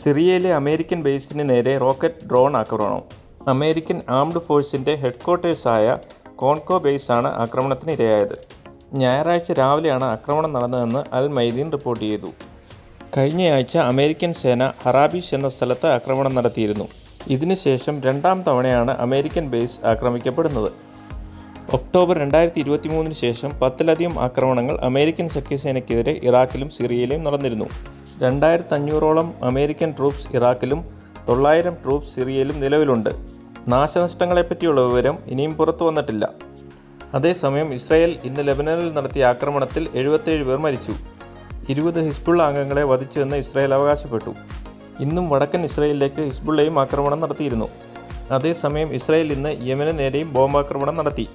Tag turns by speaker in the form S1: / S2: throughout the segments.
S1: സിറിയയിലെ അമേരിക്കൻ ബേസിന് നേരെ റോക്കറ്റ് ഡ്രോൺ ആക്രമണം. അമേരിക്കൻ ആംഡ് ഫോഴ്സിന്റെ ഹെഡ്ക്വാർട്ടേഴ്സായ കോൺകോ ബേസാണ് ആക്രമണത്തിന് ഇരയായത് ഞായറാഴ്ച രാവിലെയാണ് ആക്രമണം നടന്നതെന്ന് അൽ മൈദീൻ റിപ്പോർട്ട് ചെയ്തു. കഴിഞ്ഞയാഴ്ച അമേരിക്കൻ സേന ഹറാബീഷ് എന്ന സ്ഥലത്ത് ആക്രമണം നടത്തിയിരുന്നു. ഇതിനുശേഷം രണ്ടാം തവണയാണ് അമേരിക്കൻ ബേസ് ആക്രമിക്കപ്പെടുന്നത്. ഒക്ടോബർ രണ്ടായിരത്തി ഇരുപത്തി മൂന്നിന് ശേഷം പത്തിലധികം ആക്രമണങ്ങൾ അമേരിക്കൻ സഖ്യസേനയ്ക്കെതിരെ ഇറാഖിലും സിറിയയിലും നടന്നിരുന്നു. രണ്ടായിരത്തി അഞ്ഞൂറോളം അമേരിക്കൻ ട്രൂപ്സ് ഇറാഖിലും തൊള്ളായിരം ട്രൂപ്സ് സിറിയയിലും നിലവിലുണ്ട്. നാശനഷ്ടങ്ങളെപ്പറ്റിയുള്ള വിവരം ഇനിയും പുറത്തു വന്നിട്ടില്ല. അതേസമയം ഇസ്രായേൽ ഇന്ന് ലെബനനിൽ നടത്തിയ ആക്രമണത്തിൽ എഴുപത്തേഴ് പേർ മരിച്ചു. ഇരുപത് ഹിസ്ബുള്ള അംഗങ്ങളെ വധിച്ചുവെന്ന് ഇസ്രായേൽ അവകാശപ്പെട്ടു. ഇന്നും വടക്കൻ ഇസ്രായേലിലേക്ക് ഹിസ്ബുള്ളയും ആക്രമണം നടത്തിയിരുന്നു. അതേസമയം ഇസ്രായേൽ ഇന്ന് യമന് നേരെയും ബോംബാക്രമണം നടത്തി.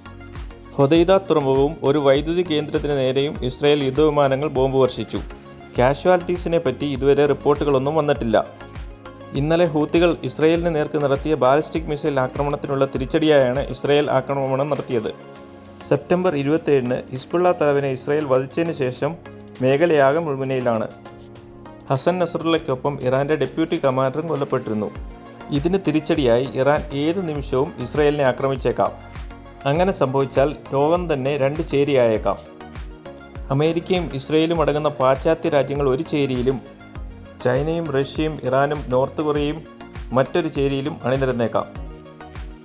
S1: ഹൊദൈദ തുറമുഖവും ഒരു വൈദ്യുതി കേന്ദ്രത്തിന് നേരെയും ഇസ്രായേൽ യുദ്ധവിമാനങ്ങൾ ബോംബ് വർഷിച്ചു. കാഷ്വാലിറ്റീസിനെ പറ്റി ഇതുവരെ റിപ്പോർട്ടുകളൊന്നും വന്നിട്ടില്ല. ഇന്നലെ ഹൂത്തികൾ ഇസ്രയേലിന് നേർക്ക് നടത്തിയ ബാലിസ്റ്റിക് മിസൈൽ ആക്രമണത്തിനുള്ള തിരിച്ചടിയായാണ് ഇസ്രയേൽ ആക്രമണം നടത്തിയത്. സെപ്റ്റംബർ ഇരുപത്തേഴിന് ഹിസ്ബുള്ള തലവിനെ ഇസ്രയേൽ വധിച്ചതിന് ശേഷം മേഖലയാകെ മുഴുവനയിലാണ് ഹസൻ നസറുള്ളയ്ക്കൊപ്പം ഇറാന്റെ ഡെപ്യൂട്ടി കമാൻഡറും കൊല്ലപ്പെട്ടിരുന്നു. ഇതിന് തിരിച്ചടിയായി ഇറാൻ ഏത് നിമിഷവും ഇസ്രയേലിനെ ആക്രമിച്ചേക്കാം. അങ്ങനെ സംഭവിച്ചാൽ ലോകം തന്നെ രണ്ട് ചേരിയായേക്കാം. അമേരിക്കയും ഇസ്രയേലും അടങ്ങുന്ന പാശ്ചാത്യ രാജ്യങ്ങൾ ഒരു ചേരിയിലും ചൈനയും റഷ്യയും ഇറാനും നോർത്ത് കൊറിയയും മറ്റൊരു ചേരിയിലും അണിനിരന്നേക്കാം.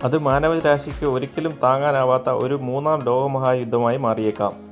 S1: അത് മാനവരാശിക്ക് ഒരിക്കലും താങ്ങാനാവാത്ത ഒരു മൂന്നാം ലോകമഹായുദ്ധമായി മാറിയേക്കാം.